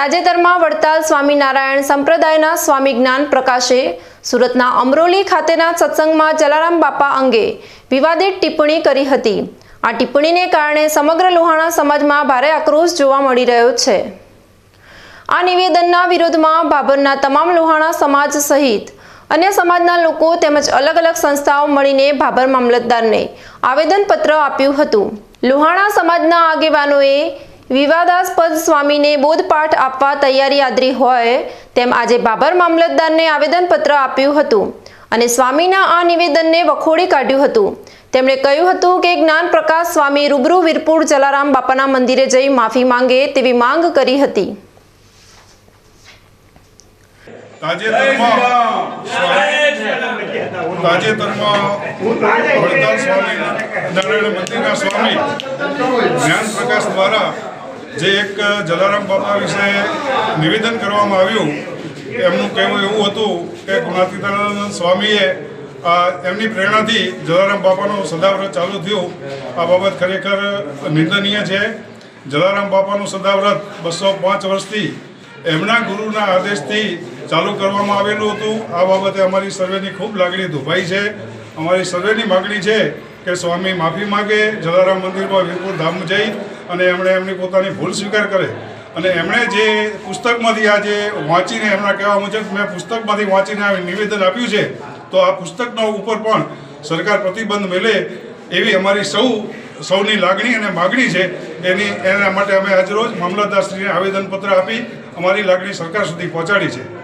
તાજેતરમાં વડતાલ સ્વામિનારાયણ સંપ્રદાયના સ્વામી જ્ઞાન પ્રકાશે સુરતના અમરોલી ખાતેના સત્સંગમાં જલારામ બાપા અંગે વિવાદિત ટિપ્પણી કરી હતી. આ ટિપ્પણીને કારણે સમગ્ર લોહાણા સમાજમાં ભારે આક્રોશ જોવા મળી રહ્યો છે. આ નિવેદનના વિરોધમાં ભાભરના તમામ લોહાણા સમાજ સહિત અન્ય સમાજના લોકો તેમજ અલગ અલગ સંસ્થાઓ મળીને ભાભર મામલતદારને આવેદનપત્ર આપ્યું હતું. લોહાણા સમાજના આગેવાનોએ વિવાદાસ્પદ સ્વામીને બોધપાઠ આપવા તૈયારી આદરી હોય તેમ આજે બાબર મામલતદારને આવેદનપત્ર આપ્યું હતું અને સ્વામીના આ નિવેદનને વખોડી કાઢ્યું હતું. તેમણે કહ્યું હતું કે જ્ઞાન પ્રકાશ સ્વામી રૂબરૂ વીરપુર જલારામ બાપાના મંદિરે જઈ માફી માંગે તેવી માંગ કરી હતી. તાજેતરમાં જે એક જલારામ બાપા વિશે નિવેદન કરવામાં આવ્યું એમનું કહેવું એવું હતું કે ગુણાતીતાનંદ સ્વામીએ એમની પ્રેરણાથી જલારામ બાપાનું સદાવ્રત ચાલુ થયું. આ બાબત ખરેખર નિંદનીય છે. જલારામ બાપાનું સદાવ્રત બસો પાંચ વર્ષથી એમના ગુરુના આદેશથી ચાલુ કરવામાં આવેલું હતું. આ બાબતે અમારી સર્વેની ખૂબ લાગણી દુભાઈ છે. અમારી સર્વેની માગણી છે કે સ્વામી માફી માગે. જલારામ મંદિરમાં વીરપુર ધામ જઈ અને એમણે એમની પોતાની ભૂલ સ્વીકાર કરે. અને એમણે જે પુસ્તકમાંથી આ જે વાંચીને એમના કહેવા મુજબ મેં પુસ્તકમાંથી વાંચીને આ નિવેદન આપ્યું છે, તો આ પુસ્તકનો ઉપર પણ સરકાર પ્રતિબંધ મેલે એવી અમારી સૌ, સૌની લાગણી અને માગણી છે. એની, એના માટે અમે આજરોજ મામલતદારશ્રીને આવેદનપત્ર આપી અમારી લાગણી સરકાર સુધી પહોંચાડી છે.